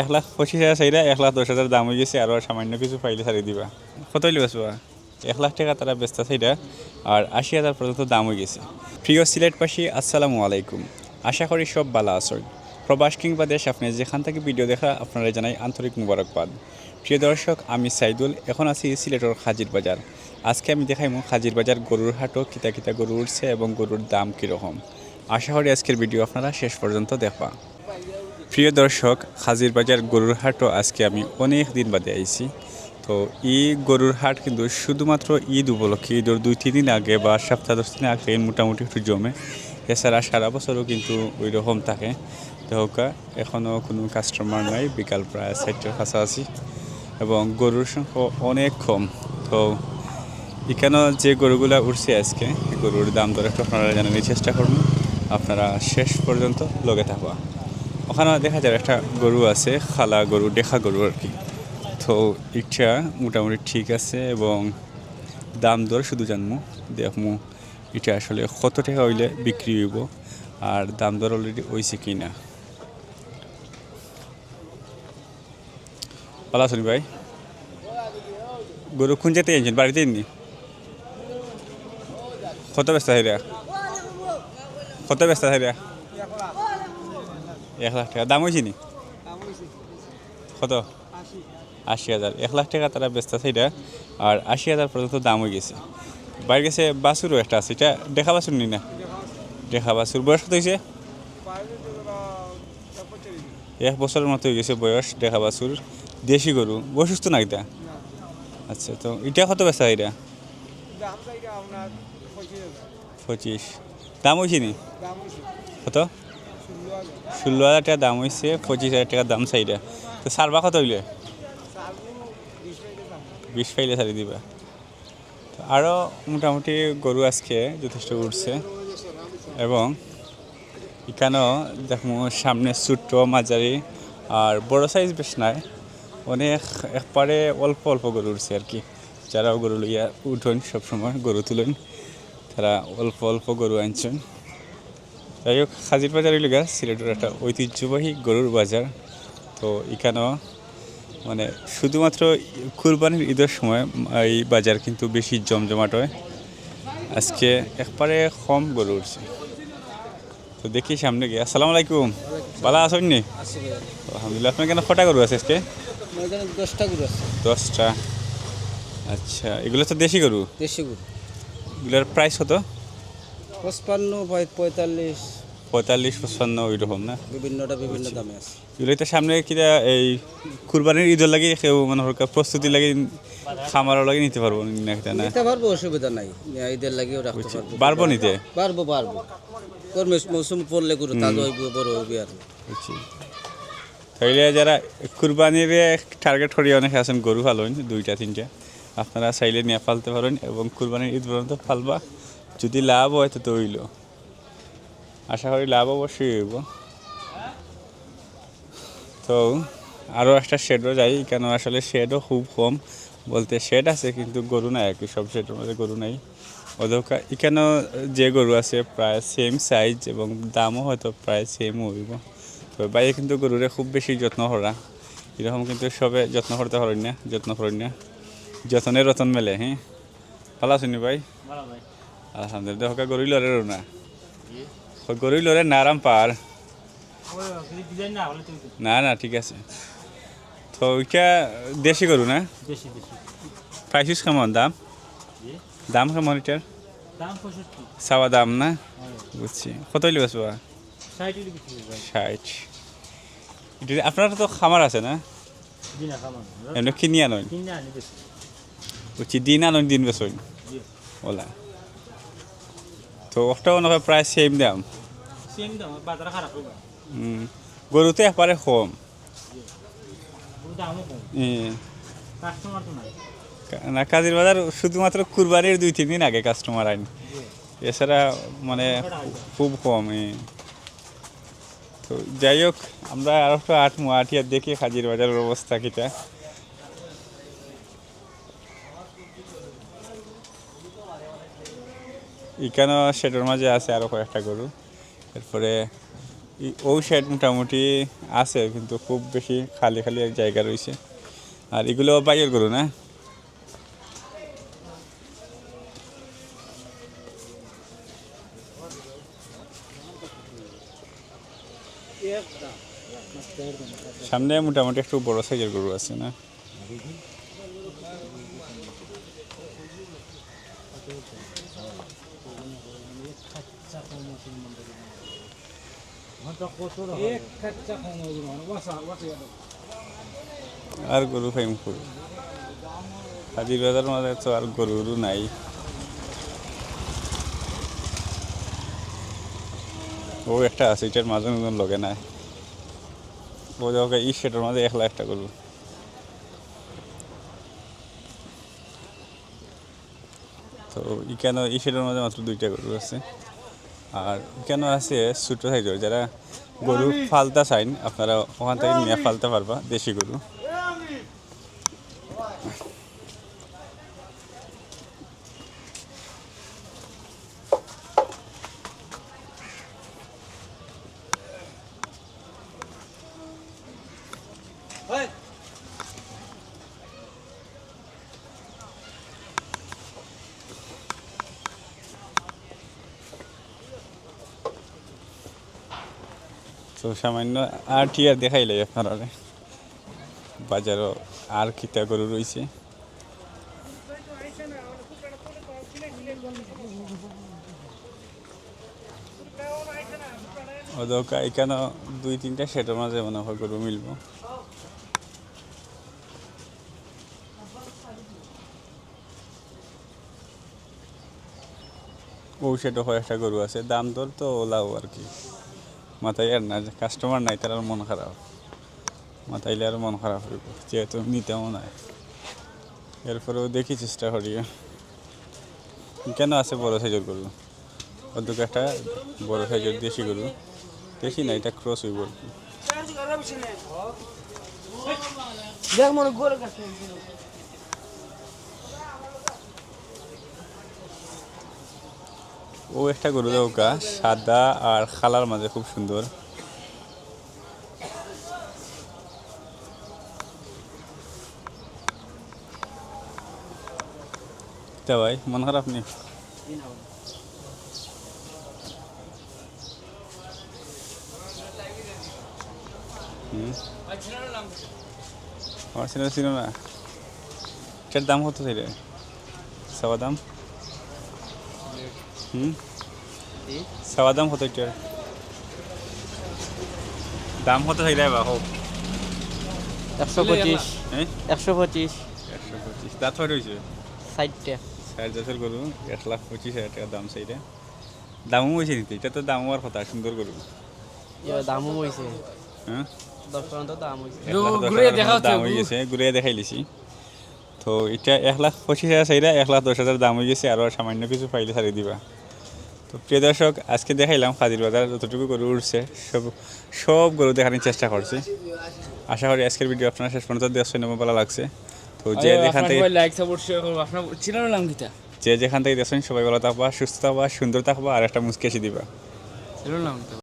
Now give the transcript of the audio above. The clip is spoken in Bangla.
এক লাখ পঁচিশ হাজার চাইরা এক লাখ দশ হাজার দাম হয়ে গেছে আরও সামান্য কিছু পাইলে ছাড়ি দিবা। কত হইলে বেসবা এক লাখ টাকা তারা ব্যস্ত সেইটা আর আশি হাজার পর্যন্ত দাম হয়ে গেছে। প্রিয় সিলেটবাসী আসসালামু আলাইকুম। আশা করি সব ভালো আছেন প্রবাস কিংবা দেশ আপনি যেখান থেকে ভিডিও দেখা আপনারা জানাই আন্তরিক মুবারকবাদ। প্রিয় দর্শক আমি সাইদুল এখন আছি সিলেটের হাজির বাজার। আজকে আমি দেখাইমু হাজির বাজার গরুর হাটও কিতা কিতা গরু উঠছে এবং গরুর দাম কীরকম। আশা করি আজকের ভিডিও আপনারা শেষ পর্যন্ত দেখবা। প্রিয় দর্শক, হাজির বাজার গরুর হাটও আজকে আমি অনেক দিন বাদে আইছি। তো এই গরুর হাট কিন্তু শুধুমাত্র ঈদ উপলক্ষে, ঈদের দুই, তিন দিন আগে বা সপ্তাহ, দশ দিন আগে মোটামুটি একটু জমে। এছাড়া সারা বছরও কিন্তু ওই রকম থাকে দেখা এখনও কোনো কাস্টমার নাই, বিকাল প্রায় চারটার কাছাকাছি। এবং গরুর সংখ্যা অনেক কম। তো এখানেও যে গরুগুলা উঠছে আজকে গরুর দাম দর একটু আপনারা জানানোর চেষ্টা করবেন আপনারা শেষ পর্যন্ত লগে থাকবা ওখানে দেখা যায় একটা গরু আছে, খালা গরু দেখা গরু আর কি। তো এটা মোটামুটি ঠিক আছে এবং দাম দর শুধু জানব দেখমু এটা আসলে কত টাকা হইলে বিক্রি হইব আর দাম দর অলরেডি হয়েছে কি না ভালো ভাই? গরু কোন যেতে এনেছেন বাড়িতে নি কত ব্যস্ত হাইরা? কত ব্যস্ত হাইরা? এক লাখ টাকা। দাম হয়েছে নি? কত? আশি। হাজার। এক লাখ টাকা তারা ব্যস্ত আছে এটা। আর আশি হাজার পর্যন্ত দাম হয়ে গেছে। বাইরে গেছে বাসুরও একটা আছে। এটা দেখা বাসুর নি না? দেখা বাসুর বয়স কত হয়েছে এক বছরের মতো হয়ে গেছে বয়স দেখা বাসুর দেশি গরু। অসুস্থ না এটা? আচ্ছা তো এটা কত বেচা এটা? পঁচিশ দাম হয়েছে নি? কত? ষোলো হাজার টাকা দাম হয়েছে পঁচিশ হাজার টাকা দাম চাইটা তো সারবা কত হইলে? বিশ পাইলে সারি দিবা। তো আরও মোটামুটি গরু আজকে যথেষ্ট উঠছে। এবং এখানেও দেখো সামনে ছোট্ট মাঝারি আর বড় সাইজ বেশ নাই। অনেক একবারে অল্প অল্প গরু উঠছে আর কি। যারাও গরু লইয়া উঠেন সবসময়, গরু তুলেন। তারা অল্প অল্প গরু আনছেন। যাই হোক হাজির বাজার এলাকা সিলেটের একটা ঐতিহ্যবাহী গরুর বাজার। তো এখানেও মানে শুধুমাত্র কুরবানির ঈদের সময় এই বাজার কিন্তু বেশি জমজমাট হয়। আজকে একবারে কম গরু উঠছে। তো দেখি সামনে গিয়ে। আসসালামু আলাইকুম। ভালো আছেন নি? আলহামদুলিল্লাহ। আপনার কেন কটা গরু আছে আজকে? দশটা। গরু আছে দশটা আচ্ছা এগুলো তো দেশি গরু? দেশি গরু। এগুলোর প্রাইস কত? পঁচপান্ন পঁয়- পঁয়তাল্লিশ। পঁয়তাল্লিশ পঁচপান্ন ওই রকম না? বিভিন্নটা বিভিন্ন দামে আছে। এগুলো তো সামনে কিনা এই কুরবানির ঈদের লাগে কেউ মানে প্রস্তুতি লাগে খামারও লাগে নিতে পারব না নিতে পারব অসুবিধা নাই। ঈদের লাগেও রাখতে পারব। পারব নিতে? পারব পারব। কর্মে মৌসুম পড়লে গরু তাজা হইব বড় হইবে আর তাইলে যারা কুরবানির টার্গেট করি অনেক আছেন গরু ফালবেন দুইটা তিনটা। আপনারা চাইলে নিয়ে ফালতে পারেন এবং কুরবানির ঈদ পর্যন্ত ফালবা যদি লাভ হয় তো হইল আশা করি লাভ অবশ্যই হইব। তো আরও একটা শেডও যাই কেন আসলে শেডও খুব কম। বলতে শেড আছে, কিন্তু গরু নাই আর কি, সব শেডের মধ্যে গরু নাই। অধকা, এখানেও যে গরু আছে প্রায় সেম সাইজ এবং দামও হয়তো প্রায় সেম হইব। তো বাইরে কিন্তু গরুরে খুব বেশি যত্ন করা এরকম কিন্তু সবে যত্ন করতে পারেন না, যত্ন করেন না। যত্নের রতন মেলে হ্যাঁ? ভালো আছেন নি ভাই। আলহামদুলিল্লাহ হকা গরু লরে না গরু লরে না আরাম পার না না ঠিক আছে। তো ওইটা দেশি গরু না? প্রাইসিস কেমন দাম? দাম কেমন এটার দাম দাম না? বুঝছি। কত হইলে বেসবা ষাট আপনার তো খামার আছে না? এমনি কিনি কিনে বুঝছি দিন আনয় দিন বেসই ওলা। তো ওটাও নহয় প্রায় সেম দাম সেম দাম বাজার খারাপ হুম। গরুতে একবারে কম না কাজের বাজার শুধুমাত্র কুরবানির দুই তিন দিন আগে কাস্টমার আইন এছাড়া মানে খুব কম তো যাই হোক আমরা আর একটু আট আটিয়া দেখি হাজির বাজারের অবস্থা কিটা এখানেও সেটার মাঝে আছে আরও কয়েকটা গরু। এরপরে ও সাইড মোটামুটি আছে, কিন্তু খুব বেশি খালি খালি এক জায়গা রয়েছে। আর এগুলো বাইরের গরু না? সামনে মোটামুটি একটু বড় সাইজের গরু আছে না? আর গরু ফাইম করু হাজির বাজার মাঝে তো আর গরু নাই। ও একটা আছে, এটার মাঝে মতন লগে নাই। ও যাওয়া ই সেটার মাঝে এক লাখ টাকা গরু। তো এখানে এই সেটার মাঝে মাত্র দুইটা গরু আছে। আর কেন আছে ছোট সাইজের? যারা গরু ফালতা চাইন, আপনারা ওখান থেকে নিয়ে ফালতে পারবা, দেশি গরু। তো সামান্য আর টি আর দেখাইলে আপনারা বাজারও আর খিতা গরু রয়েছে এখানে দুই তিনটা সেটের মাঝে মনে হয় গরু মিলবো। ও সেটা হয় একটা গরু আছে, দাম দর তো ওলাও আর কি। মাথায় আর না কাস্টমার নাই, তার আর মন খারাপ। মাথাইলে আর মন খারাপ হইব, যেহেতু নিতেও নাই। এরপরেও দেখি চেষ্টা করি। কেন আছে বড় সাইজের গরু? অর্ধেক একটা বড় সাইজের দেশি গরু। দেশি না, এটা ক্রস হইব আর কি দেখ মনে গরু কাছে ও একটা গরু দৌকা সাদা আর খালার মাঝে খুব সুন্দর। ভাই, মন খারাপ নেই আমার ছিল ছিল না। এটার দাম কত ছিল? সবা দাম? হুম? সবা দাম কত এটার দাম কত ছিল বা হোক একশো পঁচিশ। হ্যাঁ একশো পঁচিশ। একশো পঁচিশ। দাঁত হয় রয়েছে ষাটটা ষাট জাতের গরু এক লাখ পঁচিশ হাজার টাকা দাম সেইটা দামও হয়েছে নিতে এটা তো দাম হওয়ার কথা সুন্দর গরু ইয়ে দামও হয়েছে হ্যাঁ দশ পর্যন্ত দাম হয়েছে হয়ে ঘুরে দেখাই লিছি। তো এটা এক লাখ পঁচিশ হাজার চাইরা এক লাখ দশ হাজার দাম হয়ে গেছে আরও সামান্য কিছু পাইলে ছাড়িয়ে দিবা। তো প্রিয় দর্শক আজকে দেখাইলাম ফাজিল বাজার যতটুকু গরু উঠছে সব সব গরু দেখানোর চেষ্টা করছি আশা করি আজকের ভিডিও আপনার শেষ পর্যন্ত দেড়শো নেব ভালো লাগছে। তো যে যেখান থেকে লাইক সাপোর্ট শেয়ার করব আপনার ছিল নাম কিটা যে যেখান থেকে দেখছেন সবাই ভালো থাকবা সুস্থ থাকবা সুন্দর থাকবা আর একটা মুসকে এসে দিবা। নাম